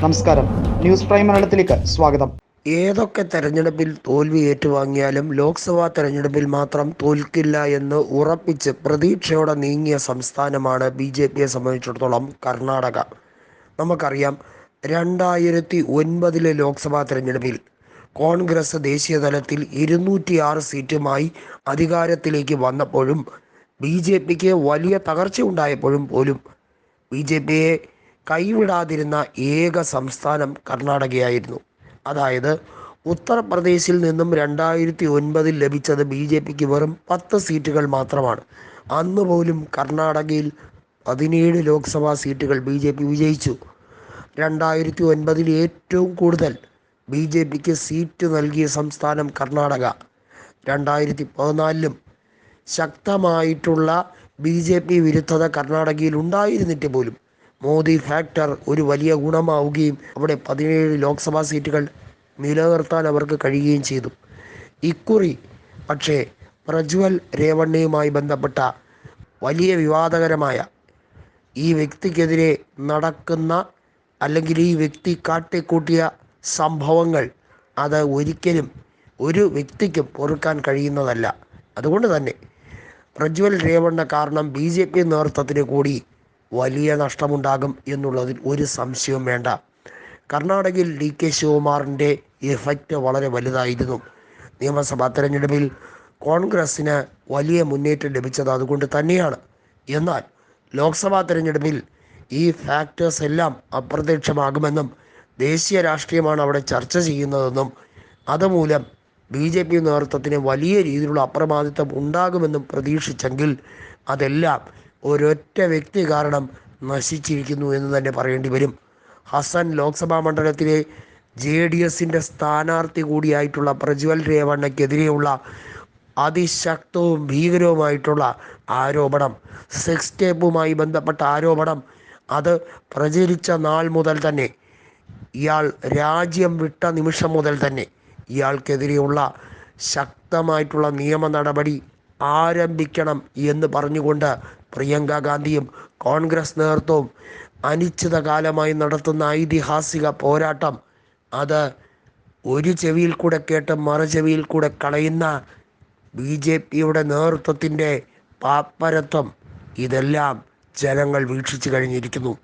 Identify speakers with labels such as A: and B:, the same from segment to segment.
A: നമസ്കാരം. News prime മലയാളത്തിലേക്ക് സ്വാഗതം.
B: ഏതൊക്കെ തെരഞ്ഞെടുപ്പിൽ തോൽവി ഏറ്റുവാങ്ങിയാലും ലോക്സഭാ തെരഞ്ഞെടുപ്പിൽ മാത്രം തോൽക്കില്ല എന്ന് ഉറപ്പിച്ച് പ്രതീക്ഷയോടെ നീങ്ങിയ സംസ്ഥാനമാണ് ബി ജെ പിയെ സംബന്ധിച്ചിടത്തോളം കർണാടക. നമുക്കറിയാം രണ്ടായിരത്തി ഒൻപതിലെ ലോക്സഭാ തെരഞ്ഞെടുപ്പിൽ കോൺഗ്രസ് ദേശീയ തലത്തിൽ ഇരുന്നൂറ്റിയാറ് സീറ്റുമായി അധികാരത്തിലേക്ക് വന്നപ്പോഴും ബി ജെ പിക്ക് വലിയ തകർച്ചയുണ്ടായപ്പോഴും പോലും ബി ജെ പിയെ കൈവിടാതിരുന്ന ഏക സംസ്ഥാനം കർണാടകയായിരുന്നു. അതായത് ഉത്തർപ്രദേശിൽ നിന്നും രണ്ടായിരത്തി ഒൻപതിൽ ലഭിച്ചത് ബി ജെ പിക്ക് വെറും പത്ത് സീറ്റുകൾ മാത്രമാണ്. അന്ന് പോലും കർണാടകയിൽ പതിനേഴ് ലോക്സഭാ സീറ്റുകൾ ബി ജെ പി വിജയിച്ചു. രണ്ടായിരത്തി ഒൻപതിൽ ഏറ്റവും കൂടുതൽ ബി ജെ പിക്ക് സീറ്റ് നൽകിയ സംസ്ഥാനം കർണാടക. രണ്ടായിരത്തി പതിനാലിലും ശക്തമായിട്ടുള്ള ബി ജെ പി വിരുദ്ധത കർണാടകയിൽ ഉണ്ടായിരുന്നിട്ട് പോലും മോദി ഫാക്ടർ ഒരു വലിയ ഗുണമാവുകയും അവിടെ പതിനേഴ് ലോക്സഭാ സീറ്റുകൾ നിലനിർത്താൻ അവർക്ക് കഴിയുകയും ചെയ്തു. ഇക്കുറി പക്ഷേ പ്രജ്വൽ രേവണ്ണയുമായി ബന്ധപ്പെട്ട വലിയ വിവാദകരമായ ഈ വ്യക്തിക്കെതിരെ നടക്കുന്ന അല്ലെങ്കിൽ ഈ വ്യക്തി കാട്ടിക്കൂട്ടിയ സംഭവങ്ങൾ അത് ഒരിക്കലും ഒരു വ്യക്തിക്കും പൊറുക്കാൻ കഴിയുന്നതല്ല. അതുകൊണ്ട് തന്നെ പ്രജ്വൽ രേവണ്ണ കാരണം ബി ജെ പി നേതൃത്വത്തിന് കൂടി വലിയ നഷ്ടമുണ്ടാകും എന്നുള്ളതിൽ ഒരു സംശയവും വേണ്ട. കർണാടകയിൽ ഡി കെ ശിവകുമാറിന്റെ എഫക്റ്റ് വളരെ വലുതായിരുന്നു. നിയമസഭാ തെരഞ്ഞെടുപ്പിൽ കോൺഗ്രസ്സിന് വലിയ മുന്നേറ്റം ലഭിച്ചത് അതുകൊണ്ട് തന്നെയാണ്. എന്നാൽ ലോക്സഭാ തെരഞ്ഞെടുപ്പിൽ ഈ ഫാക്ടേഴ്സ് എല്ലാം അപ്രത്യക്ഷമാകുമെന്നും ദേശീയ രാഷ്ട്രീയമാണ് അവിടെ ചർച്ച ചെയ്യുന്നതെന്നും അതുമൂലം ബി ജെ പി നേതൃത്വത്തിന് വലിയ രീതിയിലുള്ള അപ്രമാദിത്വം ഉണ്ടാകുമെന്നും പ്രതീക്ഷിച്ചെങ്കിൽ അതെല്ലാം ഒരൊറ്റ വ്യക്തി കാരണം നശിച്ചിരിക്കുന്നു എന്ന് തന്നെ പറയേണ്ടി വരും. ഹസൻ ലോക്സഭാ മണ്ഡലത്തിലെ ജെ ഡി എസിന്റെ സ്ഥാനാർത്ഥി കൂടിയായിട്ടുള്ള പ്രജ്വൽ രേവണ്ണയ്ക്കെതിരെയുള്ള അതിശക്തവും ഭീകരവുമായിട്ടുള്ള ആരോപണം. സെക്സ് ടേപ്പുമായി ബന്ധപ്പെട്ട ആരോപണം. അത് പ്രചരിച്ച നാൾ മുതൽ തന്നെ. ഇയാൾ രാജ്യം വിട്ട നിമിഷം മുതൽ തന്നെ ഇയാൾക്കെതിരെയുള്ള ശക്തമായിട്ടുള്ള നിയമ നടപടി ആരംഭിക്കണം എന്ന് പറഞ്ഞുകൊണ്ട് പ്രിയങ്ക ഗാന്ധിയും കോൺഗ്രസ് നേതൃത്വവും അനിശ്ചിതകാലമായി നടത്തുന്ന ഐതിഹാസിക പോരാട്ടം. അത് ഒരു ചെവിയിൽ കൂടെ കേട്ട് മറു ചെവിയിൽ കൂടെ കളയുന്ന ബി ജെ പിയുടെ നേതൃത്വത്തിന്റെ പാപ്പരത്വം. ഇതെല്ലാം ജനങ്ങൾ വീക്ഷിച്ചു കഴിഞ്ഞിരിക്കുന്നു.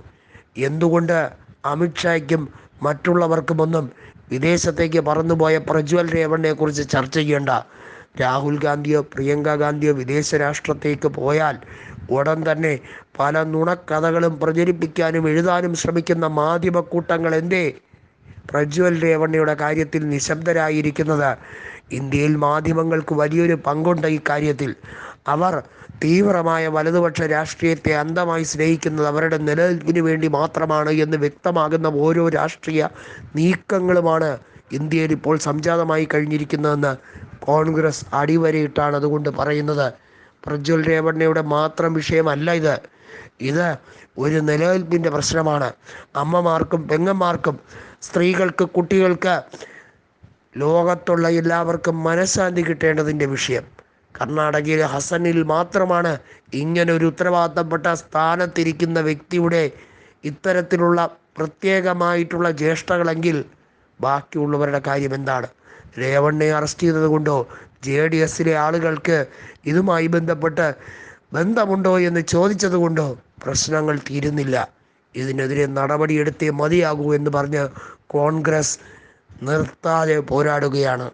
B: എന്തുകൊണ്ട് അമിത്ഷായ്ക്കും മറ്റുള്ളവർക്കുമൊന്നും വിദേശത്തേക്ക് പറന്നുപോയ പ്രജ്വൽ രേവണ്ണയെക്കുറിച്ച് ചർച്ച ചെയ്യേണ്ട? രാഹുൽ ഗാന്ധിയോ പ്രിയങ്ക ഗാന്ധിയോ വിദേശ രാഷ്ട്രത്തേക്ക് പോയാൽ ഉടൻ തന്നെ പല നുണക്കഥകളും പ്രചരിപ്പിക്കാനും എഴുതാനും ശ്രമിക്കുന്ന മാധ്യമക്കൂട്ടങ്ങൾ എന്തേ? പ്രജ്വൽ രേവണ്ണയുടെ കാര്യത്തിൽ നിശബ്ദരായിരിക്കുന്നത് ഇന്ത്യയിൽ മാധ്യമങ്ങൾക്ക് വലിയൊരു പങ്കുണ്ട് ഈ കാര്യത്തിൽ. അവർ തീവ്രമായ വലതുപക്ഷ രാഷ്ട്രീയത്തെ അന്ധമായി സ്നേഹിക്കുന്നത് അവരുടെ നിലനിൽപ്പിന് വേണ്ടി മാത്രമാണ് എന്ന് വ്യക്തമാകുന്ന ഓരോ രാഷ്ട്രീയ നീക്കങ്ങളുമാണ് ഇന്ത്യയിൽ ഇപ്പോൾ സംജാതമായി കഴിഞ്ഞിരിക്കുന്നതെന്ന് കോൺഗ്രസ് അടിവരയിട്ടാണ് അതുകൊണ്ട് പറയുന്നത്. പ്രജ്വൽ രേവണ്ണയുടെ മാത്രം വിഷയമല്ല ഇത്. ഇത് ഒരു നിലനിൽപ്പിന്റെ പ്രശ്നമാണ്. അമ്മമാർക്കും പെങ്ങന്മാർക്കും സ്ത്രീകൾക്ക് കുട്ടികൾക്ക് ലോകത്തുള്ള എല്ലാവർക്കും മനഃശാന്തി കിട്ടേണ്ടതിന്റെ വിഷയം. കർണാടകയിലെ ഹസനിൽ മാത്രമാണ് ഇങ്ങനെ ഒരു ഉത്തരവാദിത്തപ്പെട്ട സ്ഥാനത്തിരിക്കുന്ന വ്യക്തിയുടെ ഇത്തരത്തിലുള്ള പ്രത്യേകമായിട്ടുള്ള ജ്യേഷ്ഠകളെങ്കിൽ ബാക്കിയുള്ളവരുടെ കാര്യം എന്താണ്? രേവണ്ണയെ അറസ്റ്റ് ചെയ്തത് കൊണ്ടോ ജെ ഡി എസിലെ ആളുകൾക്ക് ഇതുമായി ബന്ധപ്പെട്ട് ബന്ധമുണ്ടോ എന്ന് ചോദിച്ചത് കൊണ്ടോ പ്രശ്നങ്ങൾ തീരുന്നില്ല. ഇതിനെതിരെ നടപടിയെടുത്തേ മതിയാകൂ എന്ന് പറഞ്ഞ് കോൺഗ്രസ് നിർത്താതെ പോരാടുകയാണ്.